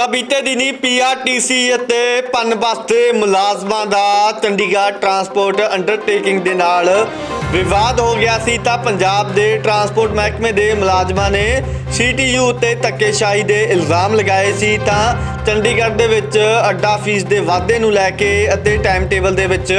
ਤਾਂ ਬੀਤੇ ਦਿਨੀ ਪੀਆਰਟੀਸੀ ਅਤੇ ਪਨਬਸ ਦੇ ਮੁਲਾਜ਼ਮਾਂ ਦਾ ਚੰਡੀਗੜ੍ਹ ਟਰਾਂਸਪੋਰਟ ਅੰਡਰਟੇਕਿੰਗ ਦੇ ਨਾਲ ਵਿਵਾਦ ਹੋ ਗਿਆ ਸੀ ਤਾਂ ਪੰਜਾਬ ਦੇ ਟਰਾਂਸਪੋਰਟ ਮਹਿਕਮੇ ਦੇ ਮੁਲਾਜ਼ਮਾਂ ਨੇ ਸੀਟੀਯੂ ਉੱਤੇ ਧੱਕੇਸ਼ਾਹੀ ਦੇ ਇਲਜ਼ਾਮ ਲਗਾਏ ਸੀ ਤਾਂ ਚੰਡੀਗੜ੍ਹ ਦੇ ਵਿੱਚ ਅੱਡਾ ਫੀਸ ਦੇ ਵਾਧੇ ਨੂੰ ਲੈ ਕੇ ਅਤੇ ਟਾਈਮ ਟੇਬਲ ਦੇ ਵਿੱਚ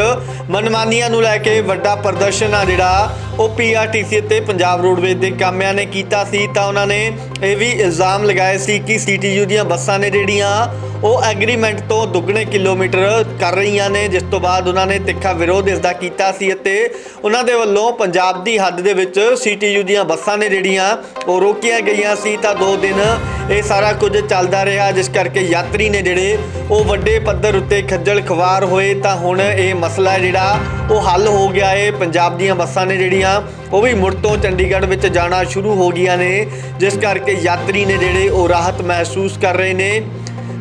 ਮਨਮਾਨੀਆਂ ਨੂੰ ਲੈ ਕੇ ਵੱਡਾ ਪ੍ਰਦਰਸ਼ਨ ਆ ਜਿਹੜਾ, ਉਹ ਪੀਆਰਟੀਸੀ ਅਤੇ ਪੰਜਾਬ ਰੋਡਵੇਜ਼ ਦੇ ਕਾਮਿਆਂ ਨੇ ਕੀਤਾ ਸੀ। ਤਾਂ ਉਹਨਾਂ ਨੇ ਇਹ ਵੀ ਇਲਜ਼ਾਮ ਲਗਾਏ ਸੀ ਕਿ ਸੀਟੀਯੂ ਦੀਆਂ ਬੱਸਾਂ ਨੇ ਜਿਹੜੀਆਂ, ਉਹ ਐਗਰੀਮੈਂਟ ਤੋਂ ਦੁੱਗਣੇ ਕਿਲੋਮੀਟਰ ਕਰ ਰਹੀਆਂ ਨੇ, ਜਿਸ ਤੋਂ ਬਾਅਦ ਉਹਨਾਂ ਨੇ ਤਿੱਖਾ ਵਿਰੋਧ ਇਸ ਦਾ ਕੀਤਾ ਸੀ ਅਤੇ ਉਹਨਾਂ ਦੇ ਵੱਲੋਂ ਪੰਜਾਬ ਦੀ ਹੱਦ ਦੇ ਵਿੱਚ ਸੀਟੀਯੂ ਦੀਆਂ ਬੱਸਾਂ ਨੇ ਜਿਹੜੀਆਂ, ਉਹ ਰੋਕੀਆਂ ਗਈਆਂ ਸੀ ਤਾਂ ਦੋ ਦਿਨ ਇਹ ਸਾਰਾ ਕੁਝ ਚੱਲਦਾ ਰਿਹਾ, ਜਿਸ ਕਰਕੇ ਯਾਤਰੀ ਨੇ ਜਿਹੜੇ ਉਹ ਵੱਡੇ ਪੱਧਰ ਉੱਤੇ ਖੱਜਲ ਖਵਾਰ ਹੋਏ, ਤਾਂ ਹੁਣ ਇਹ ਮਸਲਾ ਜਿਹੜਾ ਉਹ ਹੱਲ ਹੋ ਗਿਆ ਹੈ ਪੰਜਾਬ ਦੀਆਂ ਬੱਸਾਂ ਨੇ ਜਿਹੜੀਆਂ, ਉਹ ਵੀ ਮੁੜ ਤੋਂ ਚੰਡੀਗੜ੍ਹ ਵਿੱਚ ਜਾਣਾ ਸ਼ੁਰੂ ਹੋ ਗਈਆਂ ਨੇ, ਜਿਸ ਕਰਕੇ ਯਾਤਰੀ ਨੇ ਜਿਹੜੇ ਉਹ ਰਾਹਤ ਮਹਿਸੂਸ ਕਰ ਰਹੇ ਨੇ।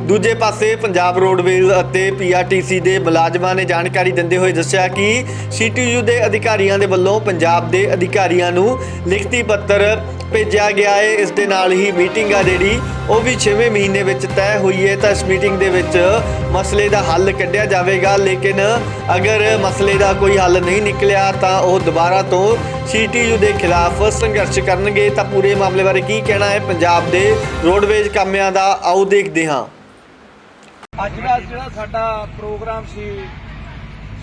ਦੂਜੇ ਪਾਸੇ ਪੰਜਾਬ ਰੋਡਵੇਜ਼ ਅਤੇ ਪੀਆਰਟੀਸੀ ਦੇ ਮੁਲਾਜ਼ਮਾਂ ਨੇ ਜਾਣਕਾਰੀ ਦਿੰਦੇ ਹੋਏ ਦੱਸਿਆ ਕਿ ਸੀਟੀਯੂ ਦੇ ਅਧਿਕਾਰੀਆਂ ਦੇ ਵੱਲੋਂ ਪੰਜਾਬ ਦੇ ਅਧਿਕਾਰੀਆਂ ਨੂੰ ਲਿਖਤੀ ਪੱਤਰ ਭੇਜਿਆ ਗਿਆ ਹੈ। ਇਸ ਦੇ ਨਾਲ ਹੀ ਮੀਟਿੰਗ ਆ ਜਿਹੜੀ, ਉਹ ਵੀ 6ਵੇਂ ਮਹੀਨੇ ਵਿੱਚ ਤੈਅ ਹੋਈ ਹੈ। ਤਾਂ ਇਸ ਮੀਟਿੰਗ ਦੇ ਵਿੱਚ ਮਸਲੇ ਦਾ ਹੱਲ ਕੱਢਿਆ ਜਾਵੇਗਾ। ਲੇਕਿਨ ਅਗਰ ਮਸਲੇ ਦਾ ਕੋਈ ਹੱਲ ਨਹੀਂ ਨਿਕਲਿਆ, ਤਾਂ ਉਹ ਦੁਬਾਰਾ ਤੋਂ ਸੀਟੀਯੂ ਦੇ ਖਿਲਾਫ ਸੰਘਰਸ਼ ਕਰਨਗੇ। ਤਾਂ ਪੂਰੇ ਮਾਮਲੇ ਬਾਰੇ ਕੀ ਕਹਿਣਾ ਹੈ? ਪੰਜਾਬ ਦੇ ਰੋਡਵੇਜ਼ ਕਾਮਿਆਂ ਦਾ, ਆਓ ਦੇਖਦੇ ਹਾਂ। ਅੱਜ ਦਾ ਜਿਹੜਾ ਸਾਡਾ ਪ੍ਰੋਗਰਾਮ ਸੀ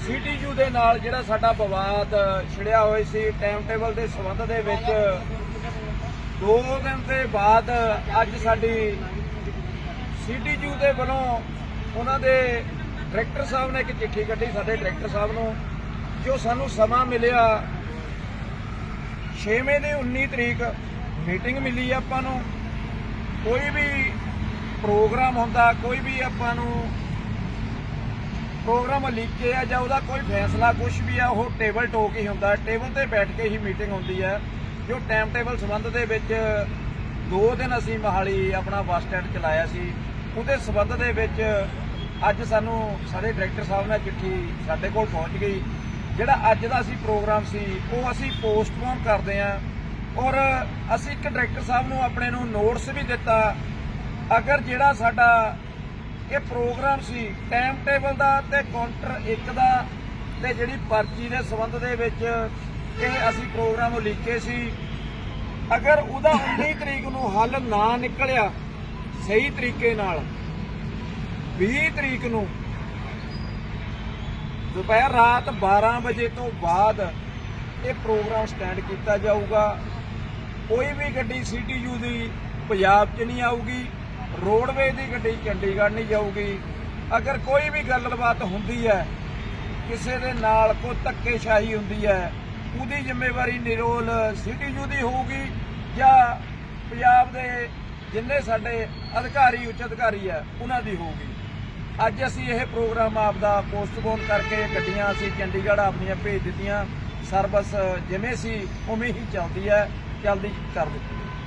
ਸੀਟੀਯੂ ਦੇ ਨਾਲ ਜਿਹੜਾ ਸਾਡਾ ਵਿਵਾਦ ਛਿੜਿਆ ਹੋਇਆ ਸੀ, ਟਾਈਮ ਟੇਬਲ ਦੇ ਸੰਬੰਧ ਦੇ ਵਿੱਚ ਦੋ ਦਿਨ ਦੇ ਬਾਅਦ ਅੱਜ ਸਾਡੀ ਸੀਟੀਯੂ ਦੇ ਵੱਲੋਂ ਉਹਨਾਂ ਦੇ ਡਾਇਰੈਕਟਰ ਸਾਹਿਬ ਨੇ ਇੱਕ ਚਿੱਠੀ ਕੱਢੀ ਸਾਡੇ ਡਾਇਰੈਕਟਰ ਸਾਹਿਬ ਨੂੰ, ਜੋ ਸਾਨੂੰ ਸਮਾਂ ਮਿਲਿਆ। 6ਵੇਂ ਦੀ 19 ਤਰੀਕ ਮੀਟਿੰਗ ਮਿਲੀ ਆਪਾਂ ਨੂੰ। ਕੋਈ ਵੀ ਪ੍ਰੋਗਰਾਮ ਹੁੰਦਾ, ਕੋਈ ਵੀ ਆਪਾਂ ਨੂੰ ਪ੍ਰੋਗਰਾਮ ਲਿਖੇ ਆ ਜਾਂ ਉਹਦਾ ਕੋਈ ਫੈਸਲਾ ਕੁਝ ਵੀ ਆ, ਉਹ ਟੇਬਲ ਟੋਕ ਹੀ ਹੁੰਦਾ। ਟੇਬਲ ਤੇ ਬੈਠ ਕੇ ਹੀ ਮੀਟਿੰਗ ਹੁੰਦੀ ਹੈ ਜੋ ਟਾਈਮ ਟੇਬਲ ਸੰਬੰਧ ਦੇ ਵਿੱਚ ਦੋ ਦਿਨ ਅਸੀਂ ਮਹਾਲੀ ਆਪਣਾ ਬੱਸ ਸਟੈਂਡ ਚਲਾਇਆ ਸੀ, ਉਹਦੇ ਸੰਬੰਧ ਦੇ ਵਿੱਚ ਅੱਜ ਸਾਨੂੰ ਸਾਡੇ ਡਾਇਰੈਕਟਰ ਸਾਹਿਬ ਨਾਲ ਚਿੱਠੀ ਸਾਡੇ ਕੋਲ ਪਹੁੰਚ ਗਈ। ਜਿਹੜਾ ਅੱਜ ਦਾ ਅਸੀਂ ਪ੍ਰੋਗਰਾਮ ਸੀ, ਉਹ ਅਸੀਂ ਪੋਸਟਪੋਨ ਕਰਦੇ ਆਂ ਔਰ ਅਸੀਂ ਇੱਕ ਡਾਇਰੈਕਟਰ ਸਾਹਿਬ ਨੂੰ ਆਪਣੇ ਨੂੰ ਨੋਟਿਸ ਵੀ ਦਿੱਤਾ, ਅਗਰ ਜਿਹੜਾ ਸਾਡਾ ਇਹ ਪ੍ਰੋਗਰਾਮ ਸੀ ਟਾਈਮ ਟੇਬਲ ਦਾ ਤੇ ਕਾਊਂਟਰ 1 ਦਾ ਤੇ ਜਿਹੜੀ ਪਰਚੀ ਦੇ ਸੰਬੰਧ ਦੇ ਵਿੱਚ ਇਹ ਅਸੀਂ ਪ੍ਰੋਗਰਾਮ ਉਲੀਕੇ ਸੀ। ਅਗਰ ਉਹਦਾ 19 ਤਰੀਕ ਨੂੰ ਹੱਲ ਨਾ ਨਿਕਲਿਆ ਸਹੀ ਤਰੀਕੇ ਨਾਲ 20 ਤਰੀਕ ਨੂੰ, ਦੁਪਹਿਰ ਰਾਤ 12 ਵਜੇ ਤੋਂ ਬਾਅਦ ਇਹ ਪ੍ਰੋਗਰਾਮ ਸਟੈਂਡ ਕੀਤਾ ਜਾਊਗਾ। ਕੋਈ ਵੀ ਗੱਡੀ ਸੀਟੀਯੂ ਦੀ ਪੰਜਾਬ 'ਚ ਨਹੀਂ ਆਊਗੀ ਰੋਡਵੇ ਦੀ ਗੱਡੀ ਚੰਡੀਗੜ੍ਹ ਨਹੀਂ ਜਾਊਗੀ। ਅਗਰ ਕੋਈ ਵੀ ਗੱਲਬਾਤ ਹੁੰਦੀ ਹੈ, ਕਿਸੇ ਦੇ ਨਾਲ ਕੋਈ ਧੱਕੇਸ਼ਾਹੀ ਹੁੰਦੀ ਹੈ ਉਹਦੀ ਜ਼ਿੰਮੇਵਾਰੀ ਨਿਰੋਲ ਸੀਟੀਯੂ ਦੀ ਹੋਊਗੀ ਜਾਂ ਪੰਜਾਬ ਦੇ ਜਿੰਨੇ ਸਾਡੇ ਅਧਿਕਾਰੀ, ਉੱਚ ਅਧਿਕਾਰੀ ਹੈ, ਉਹਨਾਂ ਦੀ ਹੋਊਗੀ। ਅੱਜ ਅਸੀਂ ਇਹ ਪ੍ਰੋਗਰਾਮ ਆਪਦਾ ਪੋਸਟਪੋਨ ਕਰਕੇ ਗੱਡੀਆਂ ਅਸੀਂ ਚੰਡੀਗੜ੍ਹ ਆਪਣੀਆਂ ਭੇਜ ਦਿੱਤੀਆਂ। ਸਰਵਿਸ ਜਿਵੇਂ ਸੀ, ਉਵੇਂ ਹੀ ਚੱਲਦੀ ਹੈ। ਚੱਲਦੀ ਕਰ ਦਿੱਤੀ।